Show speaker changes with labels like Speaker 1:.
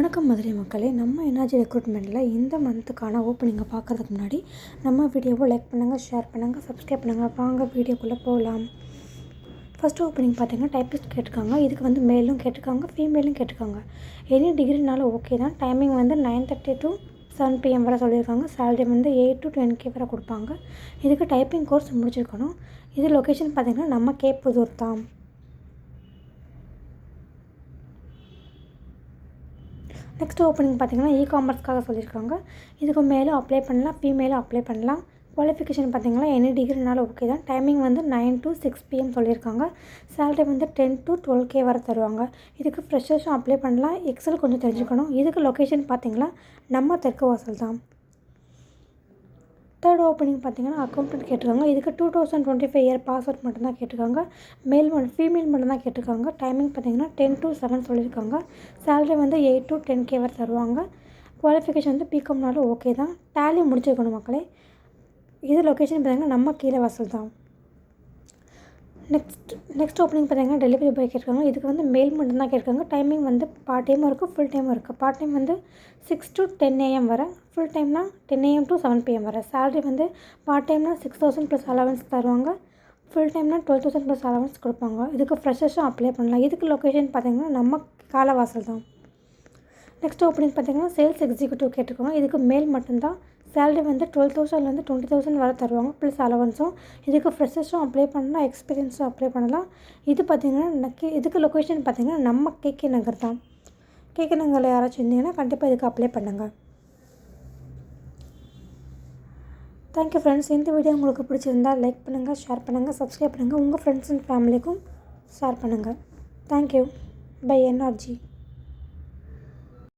Speaker 1: வணக்கம் மதுரை மக்களே. நம்ம எனர்ஜி ரெக்ரூட்மெண்ட்டில் இந்த மந்த்துக்கான ஓப்பனிங்கை பார்க்குறதுக்கு முன்னாடி நம்ம வீடியோவை லைக் பண்ணுங்கள் ஷேர் பண்ணுங்கள் சப்ஸ்கிரைப் பண்ணுங்கள் வாங்க வீடியோக்குள்ளே போகலாம் ஃபஸ்ட்டு ஓப்பனிங் பார்த்தீங்கன்னா டைப்பிஸ்ட் கேட்டிருக்காங்க. இதுக்கு வந்து மேலும் கேட்டிருக்காங்க ஃபீமேலும் கேட்டிருக்காங்க. எனி டிகிரினாலும் ஓகே தான். டைமிங் வந்து nine thirty to seven PM வரை சொல்லியிருக்காங்க. சேலரி வந்து எயிட் டு டென் கே வரை கொடுப்பாங்க. இதுக்கு டைப்பிங் கோர்ஸ் முடிச்சிருக்கணும். இது லொக்கேஷன் பார்த்திங்கன்னா நம்ம கேப்புதூர் தான். நெக்ஸ்ட் ஓப்பனிங் பார்த்தீங்கன்னா இ காமர்ஸ்க்காக சொல்லியிருக்காங்க. இதுக்கு மேலும் அப்ளை பண்ணலாம் ஃபீமேலும் அப்ளை பண்ணலாம். குவாலிஃபிகேஷன் பார்த்தீங்கன்னா எனி டிகிரினாலும் ஓகே தான். டைமிங் வந்து நைன் டு சிக்ஸ் பிஎம் சொல்லியிருக்காங்க. சேலரி வந்து டென் டு டுவெல் கே வரை தருவாங்க. இதுக்கு ஃப்ரெஷர்ஸும் அப்ளை பண்ணலாம். எக்ஸல் கொஞ்சம் தெரிஞ்சுக்கணும். இதுக்கு லொக்கேஷன் பார்த்தீங்கன்னா நம்ம தெற்கு வாசல் தான். தேர்ட் ஓப்பனிங் பார்த்தீங்கன்னா அக்கௌண்டன்ட் கேட்டிருக்காங்க. இதுக்கு two thousand twenty five year pass out மட்டும்தான் கேட்டிருக்காங்க. மேல் மட்டும் ஃபீமேல் மட்டும்தான் கேட்டிருக்காங்க. டைமிங் பார்த்தீங்கன்னா டென் டு செவன் சொல்லியிருக்காங்க. சேலரி வந்து எயிட் டு டென் கே வரை தருவாங்க. குவாலிஃபிகேஷன் வந்து பிகாம்னாலும் ஓகே தான். டேலி முடிச்சிருக்கணும் மக்களே. இது லொக்கேஷன் பார்த்தீங்கன்னா நம்ம கீழே வாசல் தான். நெக்ஸ்ட் நெக்ஸ்ட் ஓப்பனிங் பார்த்தீங்கன்னா டெலிவரி பாய் கேட்குறாங்க இதுக்கு வந்து மெயில் மட்டும்தான் கேட்குறாங்க டைமிங் வந்து பார்ட் டைமும் இருக்குது ஃபுல் டைமும் இருக்குது பார்ட் டைம் வந்து சிக்ஸ் டு டென் ஏஎம் வரை. ஃபுல் டைம்னா ten AM to seven PM வரை. சேலரி வந்து பார்ட் டைம்னா சிக்ஸ் தௌசண்ட் ப்ளஸ் அலவன்ஸ் தருவாங்க. ஃபுல் டைம்னா டுவெல் தௌசண்ட் ப்ளஸ் அலவன்ஸ் கொடுப்பாங்க. இதுக்கு ஃப்ரெஷர்ஸும் அப்ளை பண்ணலாம். இதுக்கு லொக்கேஷன் பார்த்தீங்கன்னா நம்ம காலவாசல் தான். நெக்ஸ்ட் ஓப்பனிங் பார்த்தீங்கன்னா சேல்ஸ் எக்ஸிக்யூட்டிவ் கேட்டிருக்காங்க. இதுக்கு மேல் மட்டும்தான் சேலரி வந்து டுவெல் தௌசண்ட்லேருந்து டுவெண்ட்டி தௌசண்ட் வரை தருவாங்க. ப்ளஸ் அலவன்ஸும் இதுக்கு ஃப்ரெஷர்ஸும் அப்ளை பண்ணலாம் எக்ஸ்பீரியன்ஸும் அப்ளை பண்ணலாம். இது பார்த்திங்கன்னா கே இதுக்கு லொக்கேஷன் பார்த்திங்கன்னா நம்ம கேகே நகர் தான். கேகே நகரில் யாராச்சும் இருந்தீங்கன்னா கண்டிப்பாக இதுக்கு அப்ளை பண்ணுங்கள் தேங்க்யூ ஃப்ரெண்ட்ஸ் இந்த வீடியோ உங்களுக்கு பிடிச்சிருந்தால் லைக் பண்ணுங்கள் ஷேர் பண்ணுங்கள் சப்ஸ்கிரைப் பண்ணுங்கள் உங்கள் ஃப்ரெண்ட்ஸ் அண்ட் ஃபேமிலிக்கும் ஷேர் பண்ணுங்கள் தேங்க்யூ பை என்ஆர்ஜி